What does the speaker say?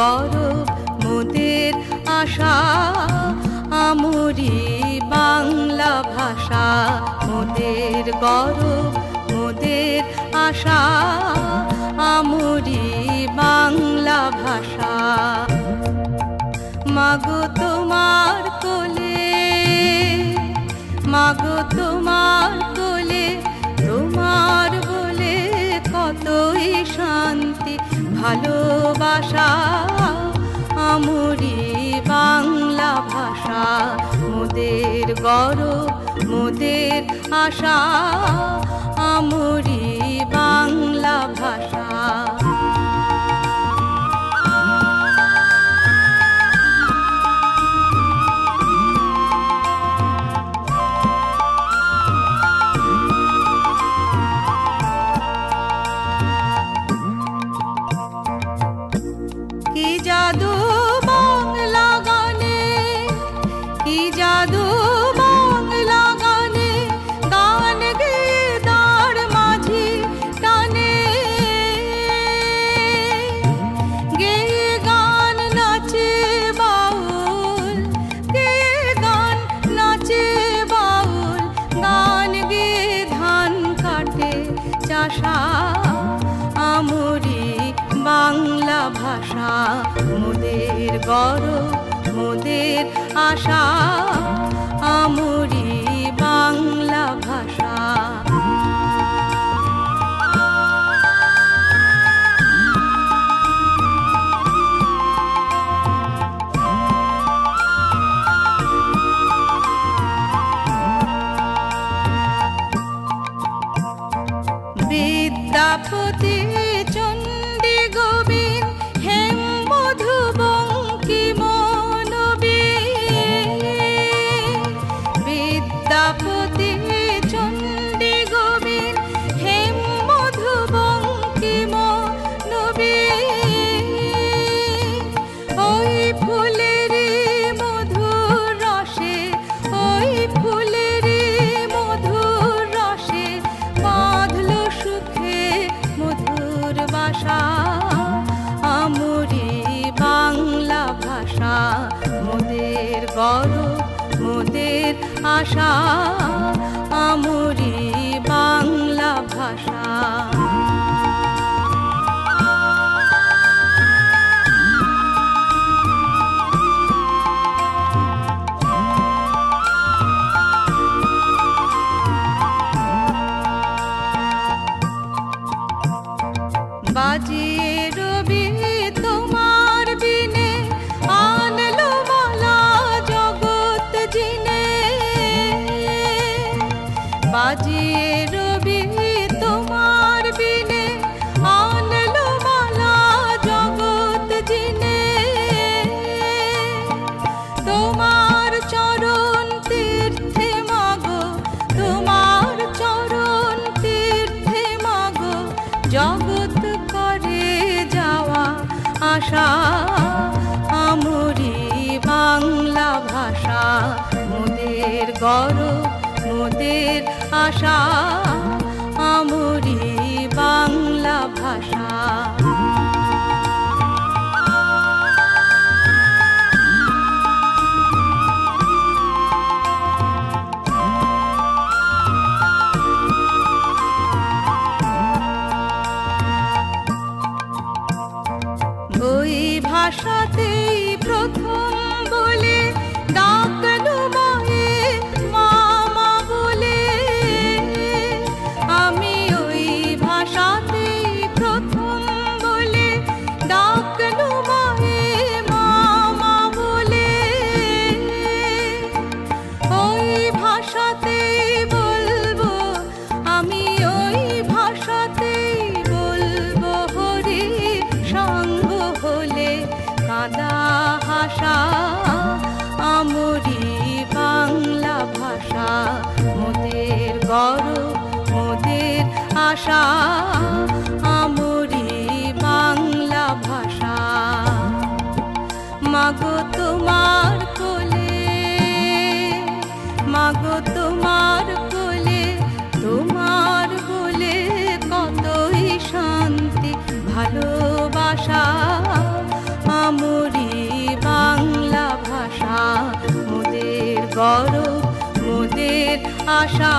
গরব মোদের আশা, আমরি বাংলা ভাষা। মোদের গরব মোদের আশা, আমরি বাংলা ভাষা। মাগো তোমার কোলে, মাগো তোমার কোলে, তোমার বলে কতই শান্তি, ভালোবাসা গরব মোদের আশা আমরি বাংলা ভাষা। ভাষা মোদের গরব মোদের আশা আমরি বাংলা ভাষা। আশা আমরি বাংলা ভাষা। বাজিয়ে জগৎ করে যাওয়া আশা আমরি বাংলা ভাষা মোদের গরব মোদের আশা। ভাষাতেই আশা আমরি বাংলা ভাষা। মাগো তোমার কোলে, মাগো তোমার কোলে, তোমার বলে কতই শান্তি, ভালোবাসা, আমরি বাংলা ভাষা, মোদের গৌরব, মোদের আশা।